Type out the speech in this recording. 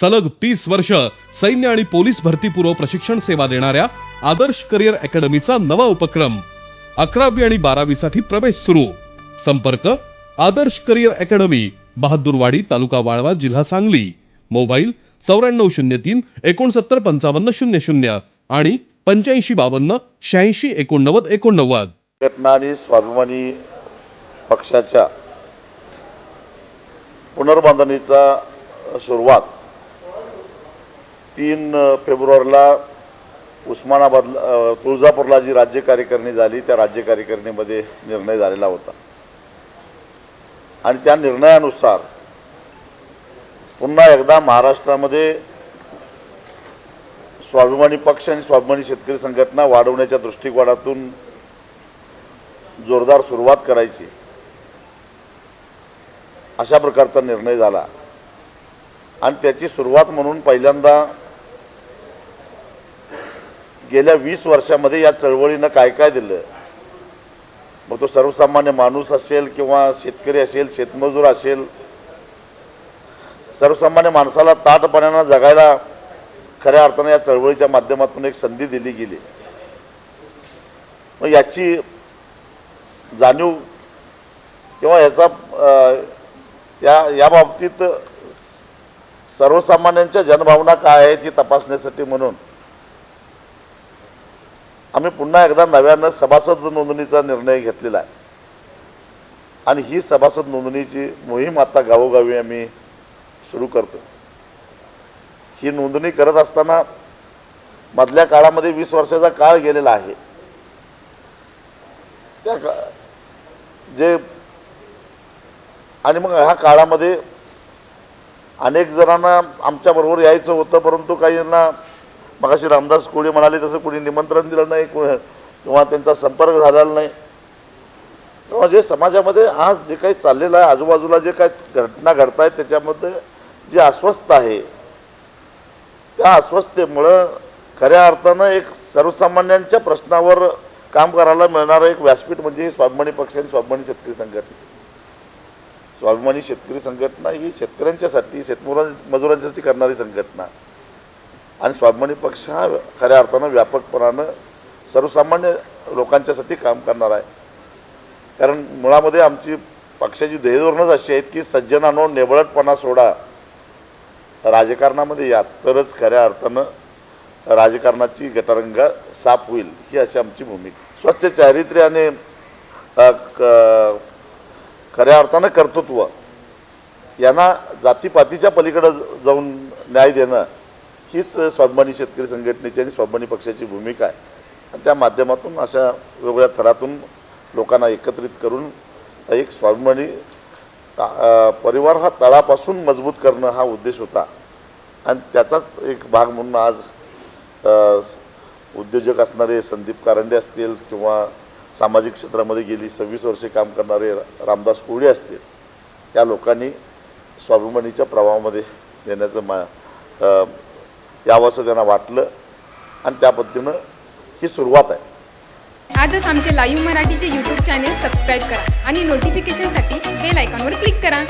सलग तीस वर्ष सैन्य आणि पोलीस भरतीपूर्व प्रशिक्षण सेवा देणाऱ्या आदर्श करिअर अकॅडमीचा नवा उपक्रम अकरावी आणि बारावी साठी प्रवेश सुरू. संपर्क आदर्श करिअर अकॅडमी बहादूरवाडी तालुका वाळवा जिल्हा सांगली. मोबाईल चौऱ्याण्णव शून्य तीन एकोणसत्तर पंचावन्न शून्य शून्य आणि पंच्याऐंशी बावन्न शहाऐंशी एकोणनव्वद एकोणनव्वद. घटना आणि स्वाभिमानी पक्षाच्या पुनर्बांधणीचा सुरुवात तीन फेब्रुवारीला उस्मानाबाद तुळजापूरला जी राज्य कार्यकारिणी झाली त्या राज्य कार्यकारिणीमध्ये निर्णय झालेला होता. आणि त्या निर्णयानुसार पुन्हा एकदा महाराष्ट्रामध्ये स्वाभिमानी पक्ष आणि स्वाभिमानी शेतकरी संघटना वाढवण्याच्या दृष्टिकोनातून जोरदार सुरुवात करायची. अशा प्रकारचा निर्णय झाला. आणि त्याची सुरुवात म्हणून पहिल्यांदा गेल्या वीस वर्षामध्ये या चळवळीनं काय काय दिलं? मग तो सर्वसामान्य माणूस असेल किंवा शेतकरी असेल शेतमजूर असेल सर्वसामान्य माणसाला ताटपणानं जगायला खऱ्या अर्थानं या चळवळीच्या माध्यमातून एक संधी दिली गेली. मग याची जाणीव किंवा याचा या या बाबतीत सर्वसामान्यांच्या जनभावना काय आहेत ही तपासण्यासाठी म्हणून आम्ही पुन्हा एकदा नव्यानं सभासद नोंदणीचा निर्णय घेतलेला आहे. आणि ही सभासद नोंदणीची मोहीम आता गावोगावी आम्ही सुरू करतो. ही नोंदणी करत असताना मधल्या काळामध्ये वीस वर्षाचा काळ गेलेला आहे. त्या का जे आणि मग ह्या काळामध्ये अनेक जणांना आमच्याबरोबर यायचं होतं परंतु काहींना मगाशी रामदास कोळी म्हणाले तसं कोणी निमंत्रण दिलं नाही को- किंवा त्यांचा संपर्क झालेला नाही. किंवा जे समाजामध्ये आज जे काही चाललेलं आहे आजूबाजूला जे काही घटना घडत आहेत त्याच्यामध्ये जी अस्वस्थ आहे त्या अस्वस्थतेमुळं खऱ्या अर्थानं एक सर्वसामान्यांच्या प्रश्नावर काम करायला मिळणारं एक व्यासपीठ म्हणजे स्वाभिमानी पक्ष आणि स्वाभिमानी शेतकरी संघटना. स्वाभिमानी शेतकरी संघटना ही शेतकऱ्यांच्यासाठी शेतमजुरा मजुरांच्यासाठी करणारी संघटना. आणि स्वाभिमानी पक्ष हा खऱ्या अर्थानं व्यापकपणानं सर्वसामान्य लोकांच्यासाठी काम करणार आहे. कारण मुळामध्ये आमची पक्षाची ध्येयधोरणच अशी आहेत की सज्जनानो नेबळटपणा सोडा. राजकारणामध्ये या तरच खऱ्या अर्थानं राजकारणाची गटारंगा साफ होईल ही अशी आमची भूमिका स्वच्छ चारित्र्य आणि क- खऱ्या अर्थानं कर्तृत्व यांना जातीपातीच्या पलीकडं जाऊन न्याय देणं हीच स्वाभिमानी शेतकरी संघटनेची आणि स्वाभिमानी पक्षाची भूमिका आहे. आणि त्या माध्यमातून अशा वेगवेगळ्या थरातून लोकांना एकत्रित करून एक स्वाभिमानी परिवार हा तळापासून मजबूत करणं हा उद्देश होता. आणि त्याचाच एक भाग म्हणून आज उद्योजक असणारे संदीप कारंडे असतील किंवा सामाजिक क्षेत्रामध्ये गेली सव्वीस वर्षे काम करणारे रामदास कोळी असतील त्या लोकांनी स्वाभिमानीच्या प्रवाहामध्ये येण्याचं मा यावं असं त्यांना वाटलं. आणि त्या पद्धतीनं ही सुरुवात आहे. आजच आमचे लाईव्ह मराठीचे यूट्यूब चॅनेल सबस्क्राईब करा आणि नोटिफिकेशनसाठी बेल आयकॉनवर क्लिक करा.